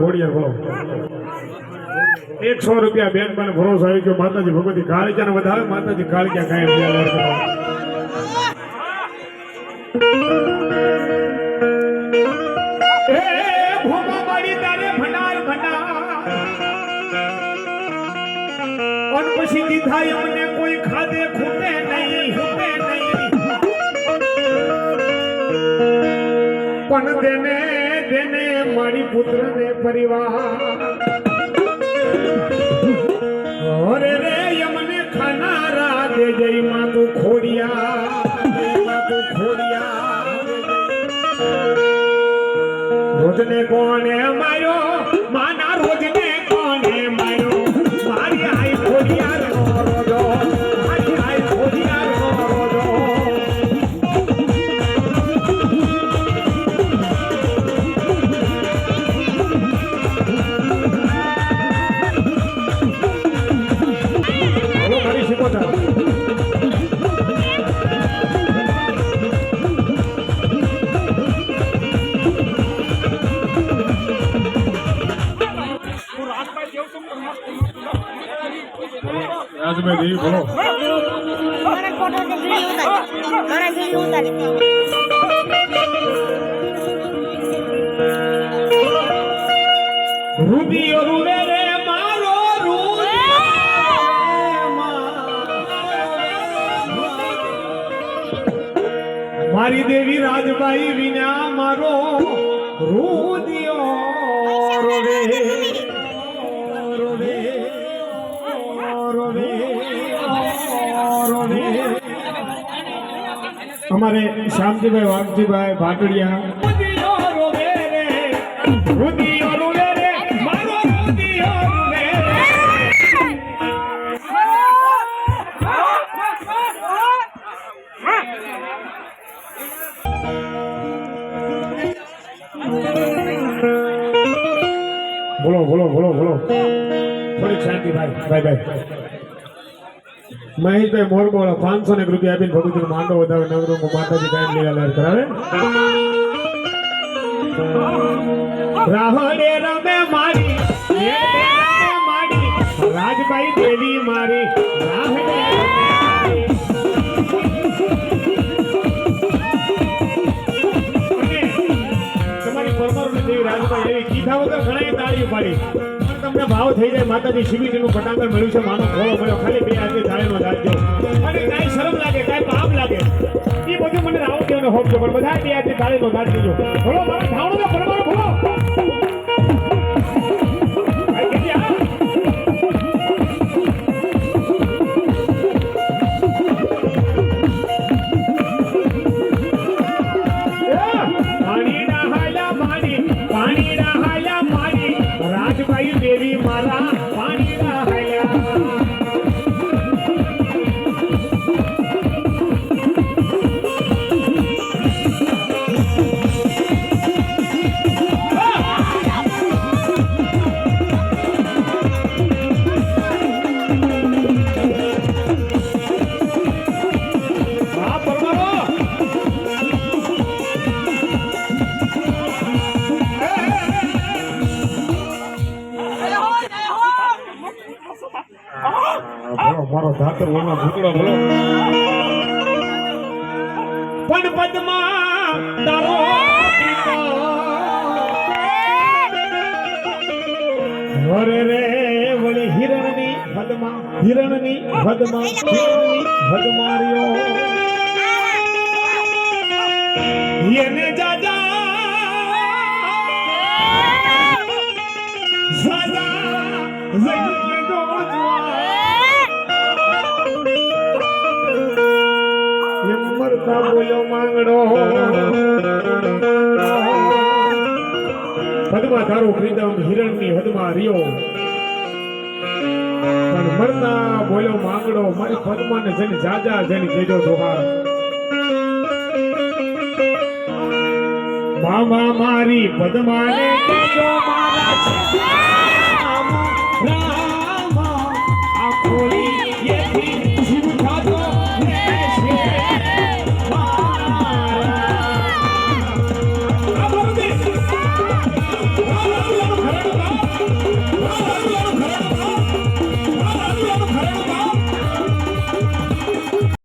ખોડિયાર બોલો એકસો રૂપિયા બેન મને ભરોસો આવી ગયો. માતાજી ભગવતી કાળિકા ને વધારે, માતાજી કાળિકા કાંઈ બીજા લેર કરો. એ ભોમા મારી તારે ભંડાર ભંડાર. અન પછી દીધા મને કોઈ ખાધે, ખૂટે નહીં ખૂટે નહીં. પણ તેને તેને મારી પુત્રને પરિવાર. અરે રે, યમને ખાનારા દે જય માતું ખોડિયા. જય ખોડિયા. રોજને કોને માર્યો? માના રોજને રાજભાઈ દેવી બોલો. રૂપિયો રૂવે રે મારો દેવી રાજબાઈ વિના મારો રૂદિયો અમારે શાંતિભાઈ વાઘજીભાઈ ભાટડિયા. બોલો બોલો બોલો બોલો. થોડીક શાંતિ ભાઈ. ભાઈ ભાઈ. મહેશભાઈ મોરબોળો પાંચસો ને રૂપિયા આપીને ભગવતીનો માંડો વધારે નવરંગો માતાજી કાંઈ લીલા લહેર કરાવે. રાહડે રમે મારી રાજભાઈ દેવી મારી પણ ભાવ થઈ જાય માતાજી, શિવજીનું પટાંગણ મળ્યું છે, માનો ખોળો મળ્યો, ખાલી બે હાથે તાળીનો દાદજો અને કાંઈ શરમ લાગે, કાંઈ પાપ લાગે. એ બધું મને રાવ કેવો હોપ છે, પણ બધા બે હાથે દાદ દીજો બોલો મારા, ધાવણો પરમારો બોલો વણનો ભૂતળો બોલો પણ પદ્મા, તારો હરે રે, વળી હિરણની પદ્મા હિરણની પદ્મા હિરણની પદ્માર્યો યને જાજા સાજા જઈને એમ બોલો માંગડો. પદ્મા તારું પ્રીતમ હિરણની હદમાં રહ્યો. પણ મરતા બોલ્યો માંગડો, મારી પદ્માને જઈને જાજા જઈને કેજો જોહાર. મામા મારી પદ્માને કેજો મા